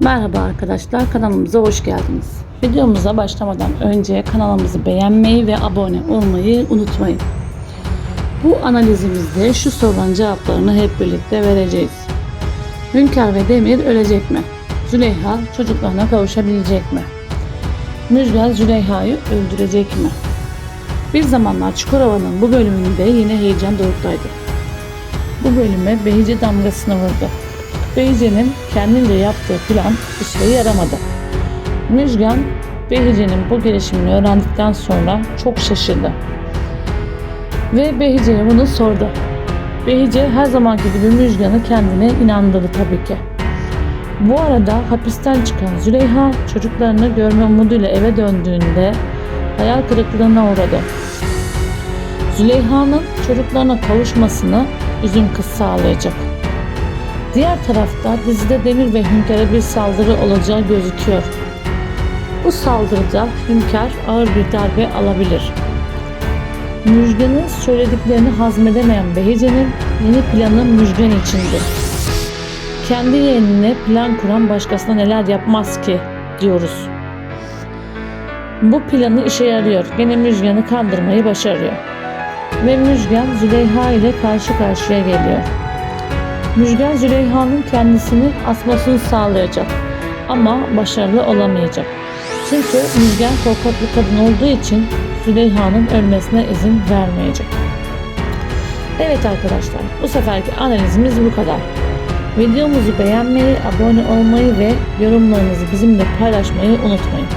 Merhaba arkadaşlar kanalımıza hoş geldiniz. Videomuza başlamadan önce kanalımızı beğenmeyi ve abone olmayı unutmayın. Bu analizimizde şu soruların cevaplarını hep birlikte vereceğiz. Hünkar ve Demir ölecek mi? Züleyha çocuklarına kavuşabilecek mi? Müjgan Züleyha'yı öldürecek mi? Bir zamanlar Çukurova'nın bu bölümünde yine heyecan doruktaydı. Bu bölüme Behice damgasını vurdu. Behice'nin kendince yaptığı plan işe yaramadı. Müjgan, Behice'nin bu gelişimini öğrendikten sonra çok şaşırdı. Ve Behice'ye bunu sordu. Behice her zamanki gibi Müjgan'ı kendine inandırdı tabii ki. Bu arada hapisten çıkan Züleyha çocuklarını görme umuduyla eve döndüğünde hayal kırıklığına uğradı. Züleyha'nın çocuklarına kavuşmasını üzüm kız sağlayacak. Diğer tarafta dizide Demir ve Hünkar'a bir saldırı olacağı gözüküyor. Bu saldırıda Hünkar ağır bir darbe alabilir. Müjgan'ın söylediklerini hazmedemeyen Behice'nin yeni planı Müjgan içindi. Kendi yeğenine plan kuran başkasına neler yapmaz ki diyoruz. Bu planı işe yarıyor. Gene Müjgan'ı kandırmayı başarıyor. Ve Müjgan Züleyha ile karşı karşıya geliyor. Müjgan Züleyha'nın kendisini asmasını sağlayacak ama başarılı olamayacak. Çünkü Müjgan korkak bir kadın olduğu için Züleyha'nın ölmesine izin vermeyecek. Evet arkadaşlar bu seferki analizimiz bu kadar. Videomuzu beğenmeyi, abone olmayı ve yorumlarınızı bizimle paylaşmayı unutmayın.